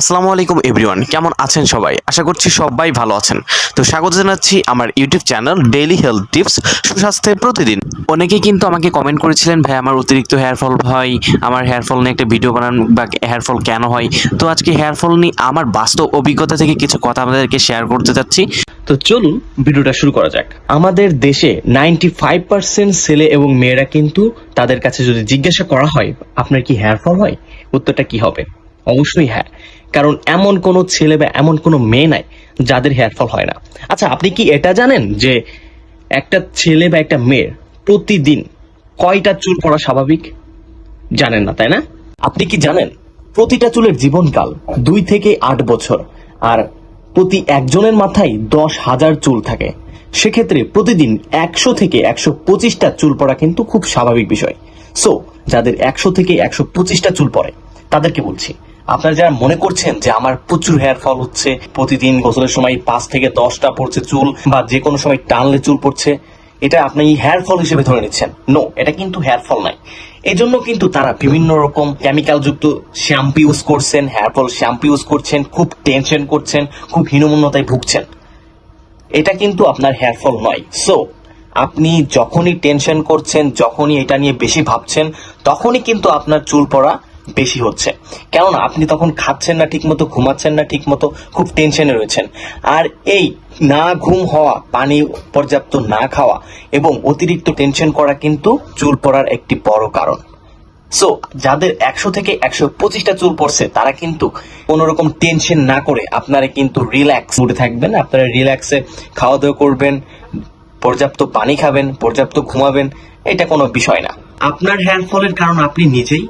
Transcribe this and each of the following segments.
আসসালামু আলাইকুম এভরিওয়ান কেমন আছেন সবাই? আশা করছি সবাই ভালো আছেন। তো স্বাগত জানাচ্ছি আমার YouTube channel daily health tips সুস্বাস্থ্যের প্রতিদিন। অনেকেই কিন্তু আমাকে কমেন্ট করেছিলেন, ভাই, আমার অতিরিক্ত হেয়ার ফল হয়, আমার হেয়ার ফল নিয়ে একটা ভিডিও বানান, বা হেয়ার ফল কেন হয়? তো আজকে হেয়ার ফল নিয়ে আমার বাস্তব অভিজ্ঞতা থেকে কিছু কথা আপনাদেরকে শেয়ার করতে যাচ্ছি তো চলুন ভিডিওটা শুরু করা যাক। আমাদের দেশে নাইনটি ফাইভ পার্সেন্ট ছেলে এবং মেয়েরা কিন্তু তাদের কাছে যদি জিজ্ঞাসা করা হয়, আপনার কি হেয়ার ফল হয়? উত্তরটা কি হবে? অবশ্যই হ্যাঁ। কারণ এমন কোনো ছেলে বা এমন কোনো মেয়ে নাই যাদের হেয়ার ফল হয় না। আচ্ছা আপনি কি এটা জানেন যে একটা ছেলে বা একটা মেয়ের প্রতিদিন কয়টা চুল পড়া স্বাভাবিক? জানেন না, তাই না? আপনি কি জানেন? প্রতিটা চুলের জীবনকাল দুই থেকে আট বছর, আর প্রতি একজনের মাথায় দশ হাজার চুল থাকে। সেক্ষেত্রে প্রতিদিন একশো থেকে একশো পঁচিশটা চুল পড়া কিন্তু খুব স্বাভাবিক বিষয়। সো যাদের একশো থেকে একশো পঁচিশটা চুল পড়ে, তাদেরকে বলছি আপনারা যারা মনে করছেন যে আমার প্রচুর হেয়ার ফল হচ্ছে, প্রতিদিন গোসলের সময় পাঁচ থেকে দশটা পড়ছে চুল বা যে কোনো সময় টানলে চুল পড়ছে, এটা আপনি হেয়ার ফল হিসেবে ধরে নিচ্ছেন। নো এটা কিন্তু হেয়ার ফল নাই এই জন্য কিন্তু তারা বিভিন্ন রকম কেমিক্যাল যুক্ত শ্যাম্পু ইউজ করছেন হেয়ার ফল শ্যাম্পু ইউজ করছেন, খুব টেনশন করছেন, খুব হীনমন্যতায় ভুগছেন। এটা কিন্তু আপনার হেয়ার ফল নয়। সো আপনি যখনই টেনশন করছেন, যখনই এটা নিয়ে বেশি ভাবছেন, তখনই কিন্তু আপনার চুল পড়া বেশি হচ্ছে। কেননা আপনি তখন খাচ্ছেন না ঠিকমতো, ঘুমাচ্ছেন না ঠিকমতো, খুব টেনশনে রয়েছেন। আর এই না ঘুম হওয়া, পানি পর্যাপ্ত না খাওয়া এবং অতিরিক্ত টেনশন করা কিন্তু চুল পড়ার একটি বড় কারণ। সো যাদের একশো থেকে একশো পঁচিশটা চুল পড়ছে, তারা কিন্তু কোনো রকম টেনশন না করে আপনারা কিন্তু রিল্যাক্স মুডে থাকবেন, আপনারা রিল্যাক্সে খাওয়া দাওয়া করবেন, পর্যাপ্ত পানি খাবেন, পর্যাপ্ত ঘুমাবেন, এটা কোনো বিষয় না। আপনার হেয়ার ফলের কারণ আপনি নিজেই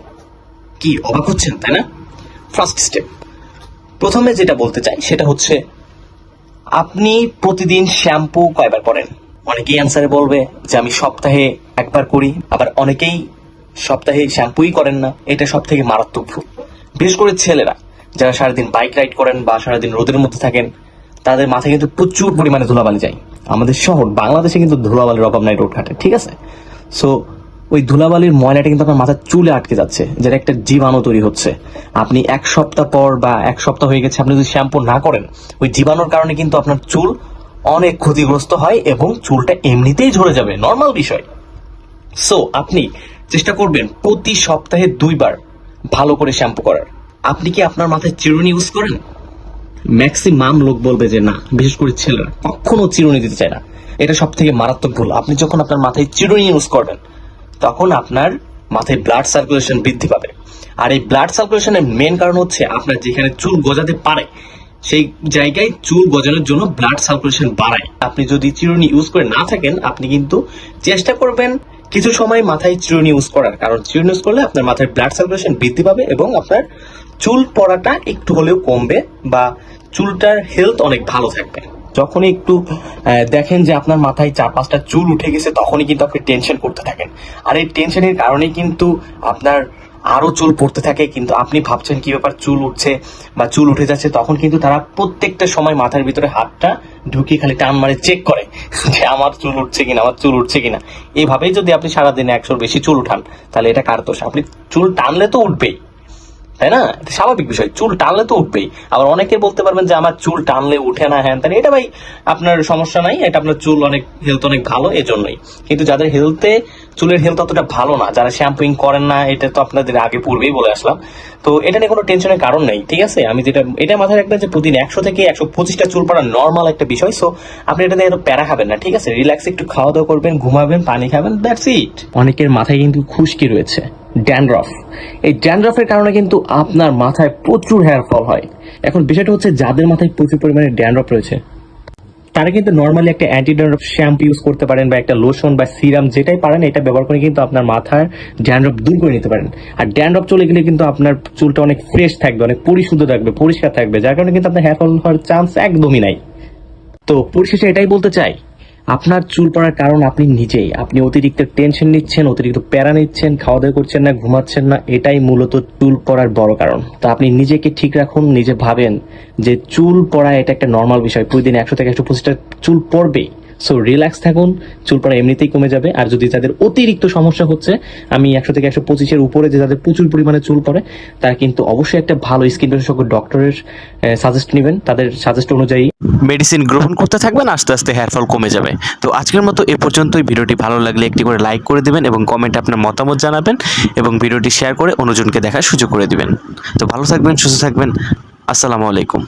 কি অবাক হচ্ছেন, তাই না? ফার্স্ট স্টেপ প্রথমে যেটা বলতে চাই, সেটা হচ্ছে, আপনি প্রতিদিন শ্যাম্পু কয়বার করেন? অনেকেই অ্যান্সারে বলবে যে, আমি সপ্তাহে একবার করি। আবার অনেকেই সপ্তাহে শ্যাম্পুই করেন না। এটা সব থেকে মারাত্মক ভুল। বিশেষ করে ছেলেরা, যারা সারাদিন বাইক রাইড করেন বা সারাদিন রোদের মধ্যে থাকেন, তাদের মাথায় কিন্তু প্রচুর পরিমাণে ধুলাবালি যায়। আমাদের শহর, বাংলাদেশে কিন্তু ধুলাবালির অভাব নাই রোড ঘাটে, ঠিক আছে? সো ওই ধুলাবালির ময়লাটা কিন্তু আপনার মাথার চুলে আটকে যাচ্ছে, যেটা একটা জীবাণু তৈরি হচ্ছে। আপনি এক সপ্তাহ পর বা এক সপ্তাহ হয়ে গেছে, আপনি যদি শ্যাম্পু না করেন, ওই জীবাণুর কারণে কিন্তু আপনার চুল অনেক ক্ষতিগ্রস্ত হয় এবং চুলটা এমনিতেই ঝরে যাবে। নর্মাল বিষয়। সো আপনি চেষ্টা করবেন প্রতি সপ্তাহে দুইবার ভালো করে শ্যাম্পু করার। আপনি কি আপনার মাথায় চিরুনি ইউজ করেন? ম্যাক্সিমাম লোক বলবে যে না, বিশেষ করে ছেলেরা। কখনো চিরুনি দিতে চায় না। এটা সব থেকে মারাত্মক ভুল। আপনি যখন আপনার মাথায় চিরুনি ইউজ করবেন তখন আপনার মাথায় ব্লাড সার্কুলেশন বৃদ্ধি পাবে। আর এই ব্লাড সার্কুলেশনের মেন কারণ হচ্ছে আপনার যেখানে চুল গজাতে পারে, সেই জায়গায় চুল গজানোর জন্য ব্লাড সার্কুলেশন বাড়ায়। আপনি যদি চিরুনি ইউজ করে না থাকেন, আপনি কিন্তু চেষ্টা করবেন কিছু সময় মাথায় চিরুনি ইউজ করার। কারণ চিরুনি ইউজ করলে আপনার মাথায় ব্লাড সার্কুলেশন বৃদ্ধি পাবে এবং আপনার চুল পড়াটা একটু হলেও কমবে বা চুলটার হেলথ অনেক ভালো থাকবে। যখনই একটু দেখেন যে আপনার মাথায় চার পাঁচটা চুল উঠে গেছে, তখনই কিন্তু আপনি টেনশন করতে থাকেন। আর এই টেনশনের কারণেই কিন্তু আপনার আরও চুল পড়তে থাকে, কিন্তু আপনি ভাবছেন কি ব্যাপার চুল উঠছে বা চুল উঠে যাচ্ছে, তখন কিন্তু তারা প্রত্যেকটা সময় মাথার ভিতরে হাতটা ঢুকিয়ে খালি টান মারে চেক করে যে আমার চুল উঠছে কিনা, আমার চুল উঠছে কিনা। এইভাবেই যদি আপনি সারাদিনে একশোর বেশি চুল উঠান, তাহলে এটা কার দোষ? আপনি চুল টানলে তো উঠবেই। তাই না? স্বাভাবিক বিষয়। চুল টানলে তো উঠবেই। আবার অনেকে বলতে পারবেন যে, আমার চুল টানলে উঠে না, হ্যান তাহলে এটা ভাই, আপনার সমস্যা নাই। এটা আপনার চুল অনেক হেলথ অনেক ভালো এজন্যই। কিন্তু যাদের হেলথে চুলের হেলথ অতটা ভালো না, যারা শ্যাম্পুইং করেন না, এটা তো আপনাদের আগে পূর্বেই বলে আসলাম। তো এটা নিয়ে কোনো টেনশনের কারণ নেই, ঠিক আছে? আমি যেটা, এটা মাথায় রাখবেন যে, প্রতিদিন একশো থেকে একশো পঁচিশটা চুল পড়া নর্মাল একটা বিষয়। সো আপনি এটা নিয়ে প্যারা খাবেন না, ঠিক আছে? রিল্যাক্স একটু খাওয়া দাওয়া করবেন, ঘুমাবেন, পানি খাবেন দ্যাটস ইট অনেকের মাথায় কিন্তু খুশকি রয়েছে। ড্যান্ড্রফ। এই ড্যান্ড্রফের কারণে কিন্তু আপনার মাথায় প্রচুর হেয়ার ফল হয়। এখন বিষয়টা হচ্ছে যাদের মাথায় প্রচুর পরিমাণে ড্যান্ড্রফ রয়েছে, তারা কিন্তু নর্মালি একটা অ্যান্টি ড্যান্ড্রফ শ্যাম্পু ইউজ করতে পারেন বা একটা লোশন বা সিরাম যেটাই পারেন, এটা ব্যবহার করে কিন্তু আপনার মাথার ড্যান্ড্রফ দূর করে নিতে পারেন। আর ড্যান্ড্রফ চলে গেলে কিন্তু আপনার চুলটা অনেক ফ্রেশ থাকবে, অনেক পরিশুদ্ধ থাকবে, পরিষ্কার থাকবে, যার কারণে কিন্তু আপনার হেয়ার ফল হওয়ার চান্স একদমই নাই। তো পরিশেষে এটাই বলতে চাই আপনার চুল পড়ার কারণ আপনি নিজেই। আপনি অতিরিক্ত টেনশন নিচ্ছেন, অতিরিক্ত প্যারা নিচ্ছেন খাওয়া দাওয়া করছেন না, ঘুমাচ্ছেন না, এটাই মূলত চুল পড়ার বড় কারণ। তো আপনি নিজেকে ঠিক রাখুন, নিজে ভাবেন যে চুল পড়া এটা একটা নর্মাল বিষয়। প্রতিদিন একশো থেকে একশো পঁচিশটা চুল পড়বেই। সো রিল্যাক্স থাকুন, চুল পড়া এমনিতেই কমে যাবে। আর যদি যাদের অতিরিক্ত সমস্যা হচ্ছে, আমি একশো থেকে একশো পঁচিশের উপরে যে যাদের প্রচুর পরিমাণে চুল পড়ে, তারা কিন্তু অবশ্যই একটা ভালো স্কিন বিশেষজ্ঞ ডক্টরের সাজেস্ট নেবেন। তাদের সাজেস্ট অনুযায়ী। মেডিসিন গ্রহণ করতে থাকবেন, আস্তে আস্তে হেয়ার ফল কমে যাবে। তো আজকের মতো এ পর্যন্তই। ভিডিওটি ভালো লাগলে একটি করে লাইক করে দিবেন এবং কমেন্টে আপনার মতামত জানাবেন এবং ভিডিওটি শেয়ার করে অন্যজনকে দেখার সুযোগ করে দিবেন। তো ভালো থাকবেন, সুস্থ থাকবেন। আসসালামু আলাইকুম।